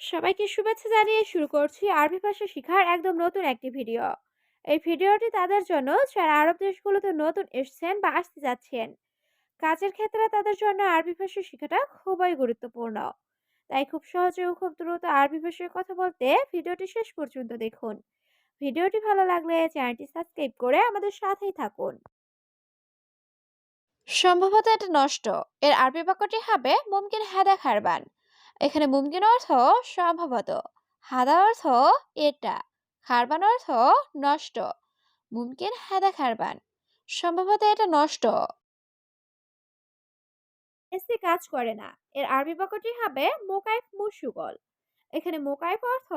সবাইকে শুভেচ্ছা জানিয়ে শুরু করছি আরবি ভাষা শেখার একদম নতুন একটি ভিডিও। এই ভিডিওটি তাদের জন্য যারা আরব দেশগুলোতে নতুন এসেছেন বা আসতে যাচ্ছেন। কাজের ক্ষেত্রে তাদের জন্য আরবি ভাষা শেখাটা খুবই গুরুত্বপূর্ণ। তাই খুব সহজে ও খুব দ্রুত আরবি ভাষায় কথা বলতে ভিডিওটি শেষ পর্যন্ত দেখুন। ভিডিওটি ভালো লাগলে চ্যানেলটি সাবস্ক্রাইব করে আমাদের সাথেই থাকুন। সম্ভবত এটা নষ্ট। এর আরবি বাক্যটি হবে মুমকিন হাদা খারবান। এখানে মুমকিন অর্থ সম্ভবত। হাদা অর্থ এটা। খারবান অর্থ নষ্ট। মুমকিন হাদা খারবান। সম্ভবত এটা নষ্ট। এসি কাজ করে না। এর আরবি বাক্যটি হবে মোকাইফ মুসুগল। এখানে মোকাইফ অর্থ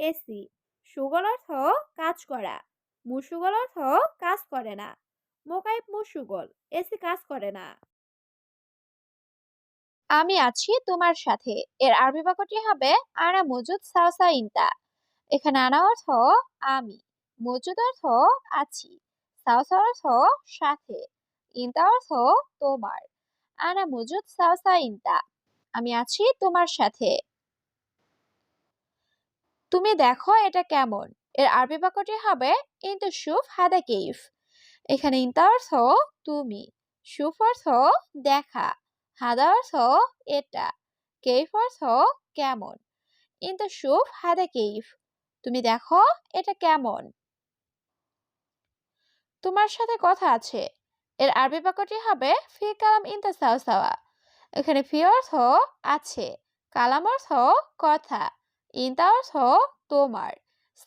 এসি। সুগল অর্থ কাজ করা। মুসুগল অর্থ কাজ করে না। মোকাইফ মুসুগল। এসি কাজ করে না। আমি আছি তোমার সাথে। এর আরবি বাক্যটি হবে, আনা মজুদ সাওসা ইনতা। এখানে আনা অর্থ, আমি। মজুদ অর্থ, আছি। সাওসা অর্থ, সাথে। ইনতা অর্থ, তোমার। আনা মজুদ সাওসা ইনতা। আমি আছি তোমার সাথে। তুমি দেখো এটা কেমন। এর আরবি বাক্যটি হবে, ইন্তু শুফ হাদা কেইফ। এখানে ইনতা অর্থ, তুমি। শুফ অর্থ, দেখা। হাদা অর্থ এটা কেইফ অর্থ কেমন? ইন্তু শুফ হাদা কেইফ। তুমি দেখো এটা কেমন। তোমার সাথে কথা আছে। এর আরবি বাক্যটি হবে, ফি কালাম ইন ইনতা সাওসাওয়া এখানে ফি অর্থ আছে কালাম অর্থ কথা ইন ইনতা অর্থ তোমার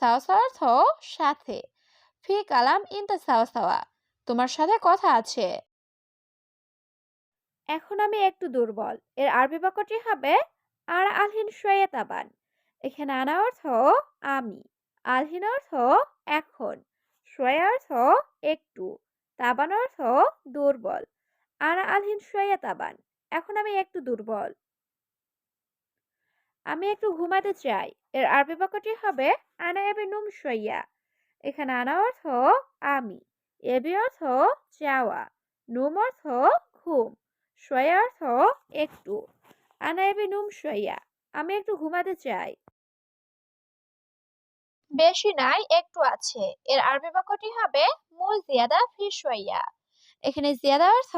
সাওসা অর্থ সাথে। ফি কালাম ইন ইনতা সাওসাওয়া তোমার সাথে কথা আছে। এখন আমি একটু দুর্বল। এর আরবি বাক্যটি হবে, আর আলহিন সৈয়তাবান এখানে আনা অর্থ, আমি। আলহিন অর্থ, এখন। সয়া অর্থ, একটু। তাবান অর্থ, দুর্বল। আনা আলহিন সৈয়তাবান এখন আমি একটু দুর্বল। আমি একটু ঘুমাতে চাই। এর আরবি বাক্যটি হবে, আনা এবি নুম সইয়া এখানে আনা অর্থ, আমি। এবি অর্থ, চাওয়া। নুম অর্থ, ঘুম। সয়া অর্থ একটু। আনা এবি নুম সইয়া আমি একটু ঘুমাতে চাই। বেশি নাই, একটু আছে। এর আরবি বাক্যটি হবে মু জিয়াদা ফি সইয়া এখানে জিয়াদা অর্থ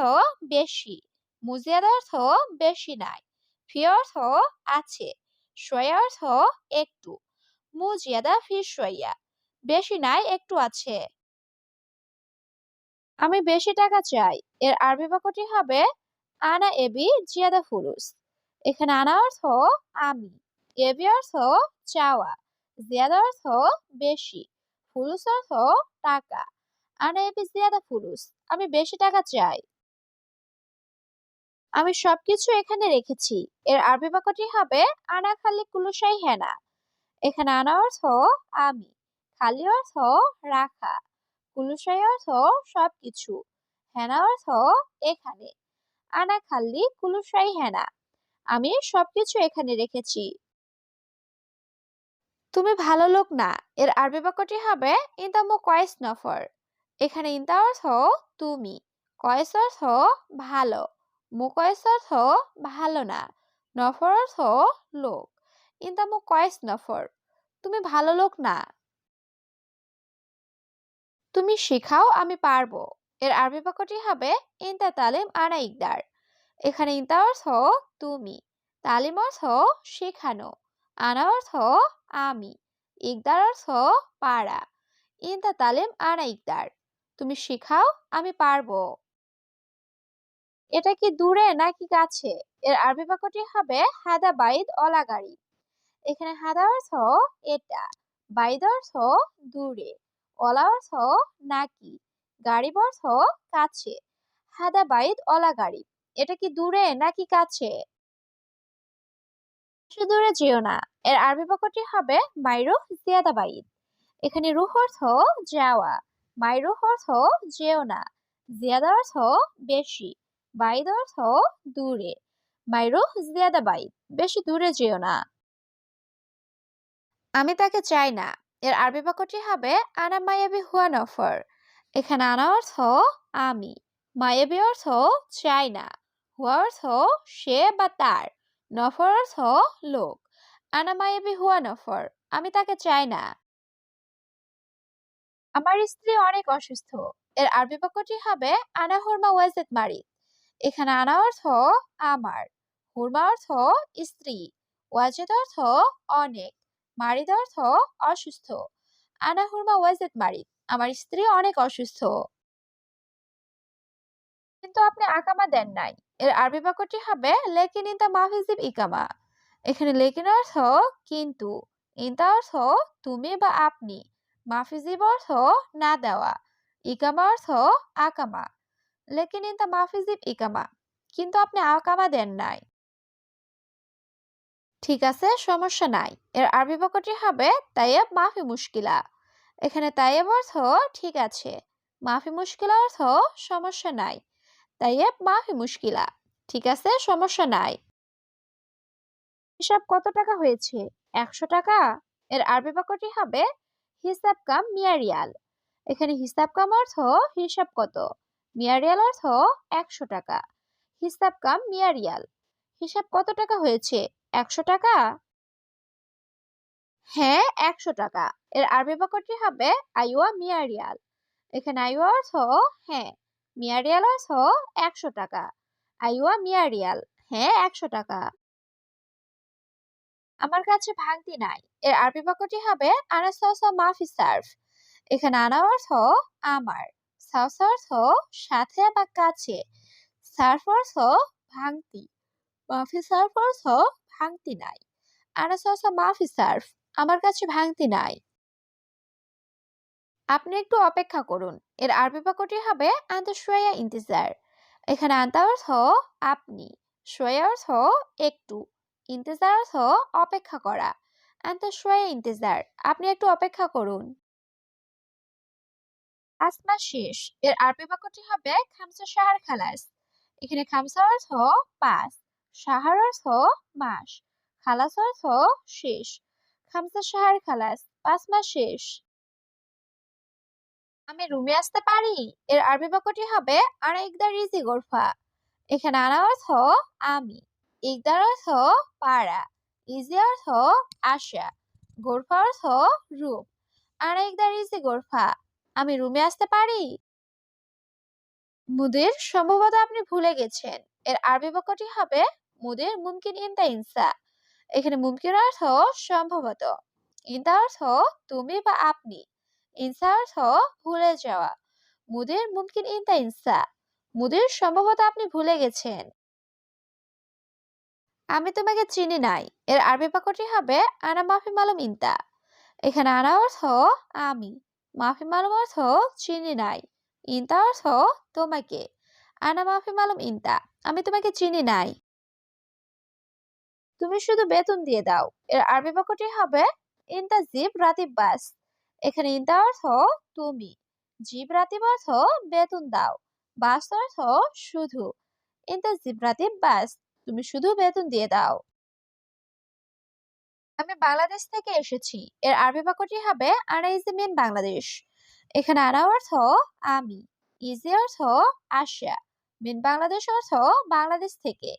বেশি মুজিয়াদা অর্থ বেশি নাই, ফি অর্থ আছে সয়া অর্থ একটু মুজিয়াদা ফি সইয়া বেশি নাই, একটু আছে। আমি বেশি টাকা চাই। এর আরবি বাক্যটি হবে আনা এবি জিয়াদা ফুলুস এখানে আনা অর্থ আমি, এবি অর্থ চাওয়া, জিয়াদা অর্থ বেশি ফুলুস অর্থ টাকা। আনা এবি জিয়াদা ফুলুস আমি বেশি টাকা চাই। আমি সবকিছু এখানে রেখেছি, এর আরবি বাক্যটি হবে আনা খালি কুলুসাই হেনা। এখানে আনা অর্থ আমি, খালি অর্থ রাখা কুলুসাই অর্থ সবকিছু, হেনা অর্থ এখানে। আনা খাল্লি কুলুসাই হেনা। আমি সবকিছু এখানে রেখেছি। তুমি ভালো লোক না। এর আরবি বাক্যটি হবে, ইন্তামু কয়েস নফর। এখানে ইন্তা অর্থ, তুমি। কয়েস অর্থ, ভালো। মুকয়েস অর্থ, ভালো না। নফর অর্থ, লোক। ইন্তামু কয়েস নফর। তুমি ভালো লোক না। তুমি শিখাও, আমি পারব। এর আরবি বাক্যটি হবে, ইন্তা তালিম আনা ইকদার। এখানে ইন্তা অর্থ, তুমি। তালিম অর্থ, শেখানো। আনা অর্থ, আমি। ইকদার অর্থ, পারা। ইন্তা তালিম আনা ইকদার। তুমি শেখাও, আমি পারব। এটা কি দূরে নাকি কাছে? এর আরবি বাক্যটি হবে, হাদা বাইদ অলাগাড়ি এখানে হাদা অর্থ, এটা। বাইদ অর্থ, দূরে। অলা অর্থ, নাকি। গাড়ি অর্থ কাছে। হাদা বাইদ অলা গাড়ি। এটা কি দূরে নাকি কাছে? দূরে যেও না। এর আরবি বাক্যটি হবে মাইরুহ জিয়াদা বাইদ। এখানে রুহ অর্থ যাওয়া। মাইরুহ অর্থ যেও না। জিয়াদা অর্থ বেশি। বাইদ অর্থ দূরে। মাইরুহ জিয়াদা বাইদ। বেশি দূরে যেও না। আমি তাকে চাই না। এর আরবি বাক্যটি হবে আনা মায়াবি হুয়া নফর এখানে আনা অর্থ আমি। মায়াবি অর্থ চাই না হুয়া অর্থ সে বা তার। নফর অর্থ লোক। আনা মায়াবি হুয়া নফর। আমি তাকে চাই না আমার স্ত্রী অনেক অসুস্থ। এর আরবি বাক্যটি হবে, আনা হুরমা ওয়াজেদ মারিদ এখানে আনা অর্থ আমার। হুরমা অর্থ স্ত্রী। ওয়াজেদ অর্থ অনেক। মারিদ অর্থ অসুস্থ। আনা হুরমা ওয়াজেদ মারিদ। আমার স্ত্রী অনেক অসুস্থ। কিন্তু আপনি আকামা দেন নাই। এর আরবি বাক্যটি হবে, লেকিন ইনতা মাফিজিব ইকামা। এখানে লেকিন অর্থ, কিন্তু। ইনতা অর্থ, তুমি বা আপনি। মাফিজিব অর্থ, না দেওয়া। ইকামা অর্থ, আকামা। লেকিন ইনতা মাফিজিব ইকামা। কিন্তু আপনি আকামা দেন নাই। ঠিক আছে, সমস্যা নাই। এর আরবি বাক্যটি হবে তাইয়েব মাফি মুশকিলা। এখানে তাইয়েব অর্থ ঠিক আছে। মাফি মুশকিলা অর্থ সমস্যা নাই। তাইয়েব মাফি মুশকিলা ঠিক আছে, সমস্যা নাই। হিসাব কত টাকা হয়েছে? একশো টাকা? এর আরবি বাক্যটি হবে হিসাব কাম মিয়ারিয়াল। এখানে হিসাব কাম অর্থ হিসাব কত? মিয়ারিয়াল অর্থ একশো টাকা। হিসাব কাম মিয়ারিয়াল। হিসাব কত টাকা হয়েছে? একশো টাকা? হ্যাঁ একশো টাকা। এর আরবি বাক্যটি হবে আইওয়া মিয়ারিয়াল। এখানে আইওয়া অর্থ হ্যাঁ মিয়ারিয়াল অর্থ একশো টাকা। আইওয়া মিয়ারিয়াল হ্যাঁ একশো টাকা। আমার কাছে ভাঙতি নাই। এর আরবি বাক্যটি হবে আনা সসা মাফি সার্ফ। এখানে আনা অর্থ আমার। সাউস অর্থ সাথে বা কাছে। সার্ফ অর্থ ভাঙতি। মাফি সার্ফ অর্থ ভাঙতি নাই। আনা সসা মাফি সার্ফ। আমার কাছে ভাঙতি নাই। আপনি একটু অপেক্ষা করুন। এর আরবি বাক্যটি হবে আন্তঃসয়া ইন্তেজার এখানে আন্তা অর্থ আপনি সোয়া অর্থ একটু ইন্তেজার অর্থ অপেক্ষা করা আন্তঃসয়া ইন্তেজার আপনি একটু অপেক্ষা করুন। মাস শেষ। এর আরবি বাক্যটি হবে খামসা সাহার খালাস এখানে খামসা অর্থ পাঁচ সাহার অর্থ মাস খালাস অর্থ শেষ খামসা সাহার খালাস, পাঁচ মাস শেষ। আমি রুমে আসতে পারি? এর আরবি বাক্যটি হবে আনা ইকদার রিজি গোরফা। এখানে আনা অর্থ, আমি। ইকদার অর্থ, পাড়া। ইজি অর্থ, আশা। গোরফা অর্থ রুম আনা ইকদার রিজি গোরফা, আমি রুমে আসতে পারি? মুদির সম্ভবত আপনি ভুলে গেছেন। এর আরবি বাক্যটি হবে, মুদির মুমকিন ইনতা ইনসা। এখানে মুমকিন অর্থ সম্ভবত। ইনতা অর্থ তুমি বা আপনি। ইনসা অর্থ ভুলে যাওয়া। মুদির মুমকিন ইনতা ইনসা। মুদির সম্ভবত আপনি ভুলে গেছেন। আমি তোমাকে চিনি নাই। এর আরবি বাক্যটি হবে, আনা মাফি মালুম ইনতা। এখানে আনা অর্থ, আমি। মাফি মালুম অর্থ, চিনি নাই। ইনতা অর্থ, তোমাকে। আনা মাফি মালুম ইনতা। আমি তোমাকে চিনি নাই। তুমি শুধু বেতন দিয়ে দাও। এর আরবি বাক্যটি হবে ইনতা জিব রাতিব বাস। এখানে ইনতা অর্থ তুমি। জিব রাতিব অর্থ বেতন দাও। বাস অর্থ শুধু। ইনতা জিব রাতিব বাস। তুমি শুধু বেতন দিয়ে দাও। আমি বাংলাদেশ থেকে এসেছি। এর আরবি বাক্যটি হবে, আনা ইজি মেন বাংলাদেশ। এখানে আনা অর্থ আমি। ইজি অর্থ আসা মিন বাংলাদেশ অর্থ বাংলাদেশ থেকে।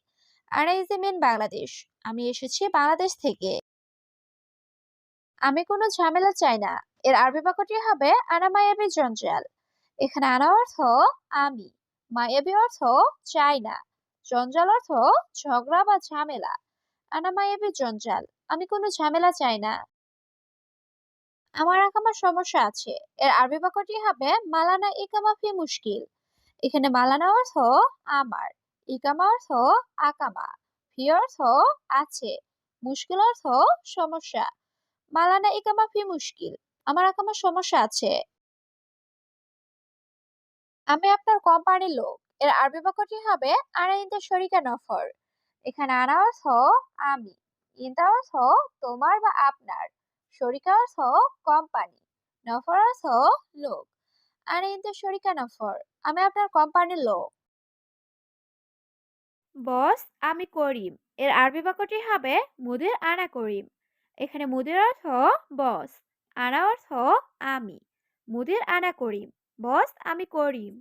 আনা ইজি মেন বাংলাদেশ। আমি এসেছি বাংলাদেশ থেকে। আমি কোনো ঝামেলা চাই না। এর আরবি বাক্যটি হবে, আনা মায়াবি জঞ্জাল। এখানে আনা অর্থ, আমি। মায়াবি অর্থ, চাই না। জঞ্জাল অর্থ, ঝগড়া বা ঝামেলা। আনা মায়াবি জঞ্জাল। আমি কোনো ঝামেলা চাই না। আমার আকামার সমস্যা আছে। এর আরবি বাক্যটি হবে, মালানা ইকামা ফি মুশকিল। এখানে মালানা অর্থ, আমার। ইকামা অর্থ, আকামা। ফি অর্থ আছে। মুশকিল অর্থ সমস্যা। মালানা ইকামা ফি মুশকিল। আমার আকামার সমস্যা আছে। আমি আপনার কোম্পানির লোক। এর আরবি বাক্যটি হবে আনা ইনতা শরিকা নফর। এখানে আনা অর্থ, আমি। ইনতা অর্থ, তোমার বা আপনার। শরিকা অর্থ, কোম্পানি। নফর অর্থ, লোক। আনা ইনতা শরিকা নফর। আমি আপনার কোম্পানির লোক। বস, আমি করিম। এর আরবি বাক্যটি হবে মুদির আনা করিম। এখানে মুদির অর্থ বস, আনা অর্থ আমি। মুদির আনা করিম। বস, আমি করিম।